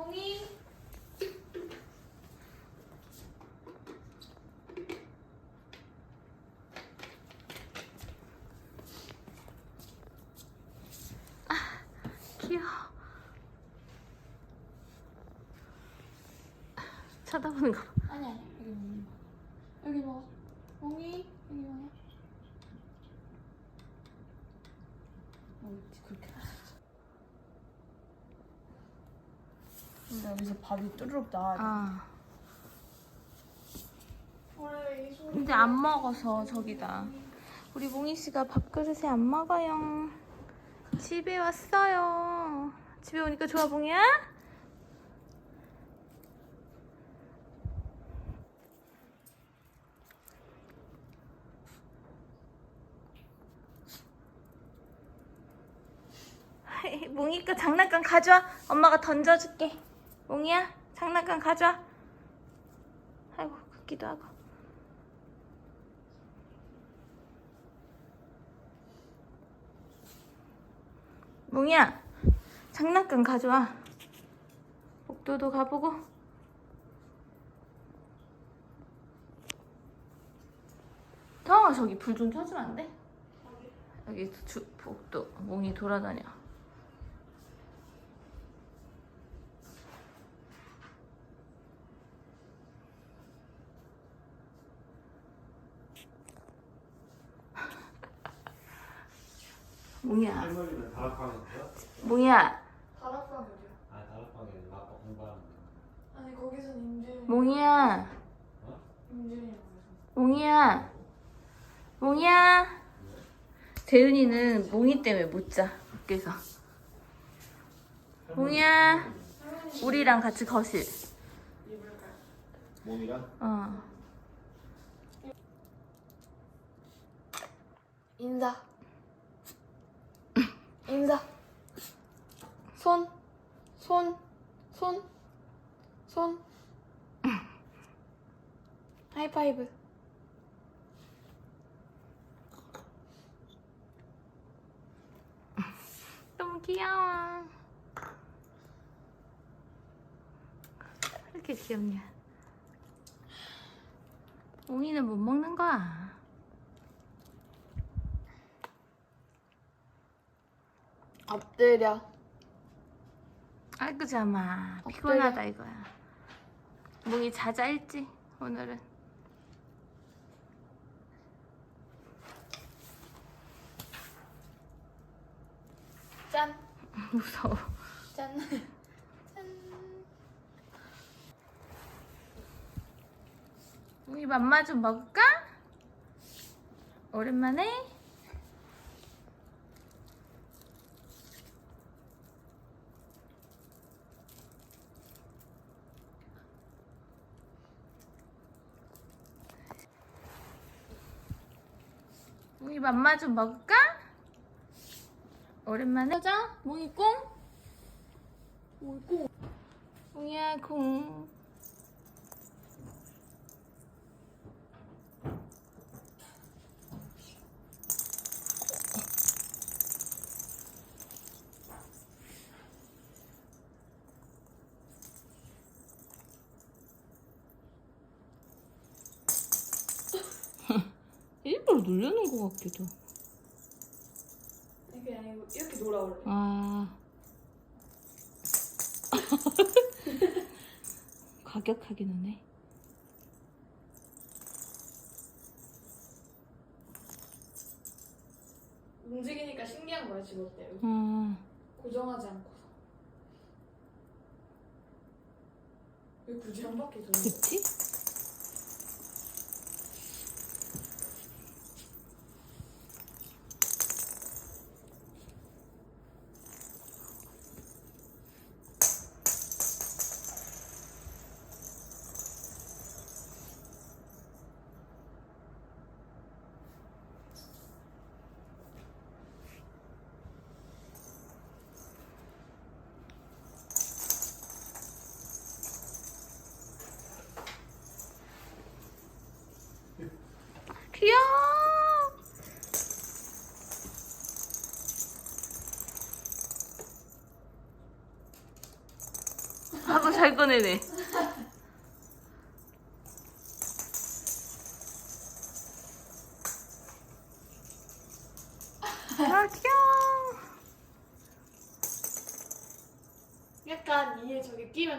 뽕이. 아 귀여워. 쳐다보는 거 아니야 여기 먹는 여기 먹어. 근데 여기서 밥이 뚜루룩 나와. 아. 이제 안 먹어서 저기다. 우리 몽이 씨가 밥그릇에 안 먹어요. 집에 왔어요. 집에 오니까 좋아 몽이야? 하이, 몽이 거 장난감 가져와. 엄마가 던져줄게. 몽이야, 장난감 가져와. 아이고, 크기도 하고. 몽이야 장난감 가져와 복도도 가보고 형아 저기 불 좀 켜주면 안 돼? 여기 주, 복도 몽이 돌아다녀 몽이야 할머니는 다락방에 있어요? 몽이야 다락방 어디야? 아 다락방에 아빠 공부하는 데 아니 거기선 임준이. 몽이야 해서. 몽이야 몽이야 재은이는 몽이 때문에 못 자 밖에서 몽이야 우리랑 같이 거실 입을까요? 몸이랑? 어. 인사. 손. 손. 손. 손. 하이파이브. 너무 귀여워 왜 이렇게 귀엽냐 몽이는 못 먹는 거야 엎드려. 잠아 피곤하다 이거야 몽이 자자 일지 오늘은 짠. 무서워 짠. 짠. 우리 맘마 좀 먹을까? 오랜만에? 우리 맘마 좀 먹을까? 오랜만에 보자 몽이 꽁? 뭘 꼭. 몽이야 공 일부러 놀려는 것 같기도. 이게 아니고 이렇게 놀아올래. 아. 가격하게 노네. 움직이니까 신기한 거야 집을 때. 아, 고정하지 않고서. 왜 굳이 한 바퀴 도는 거야? 그치? 잘 꺼내네. 아 귀여워. 약간 이에 저기 끼면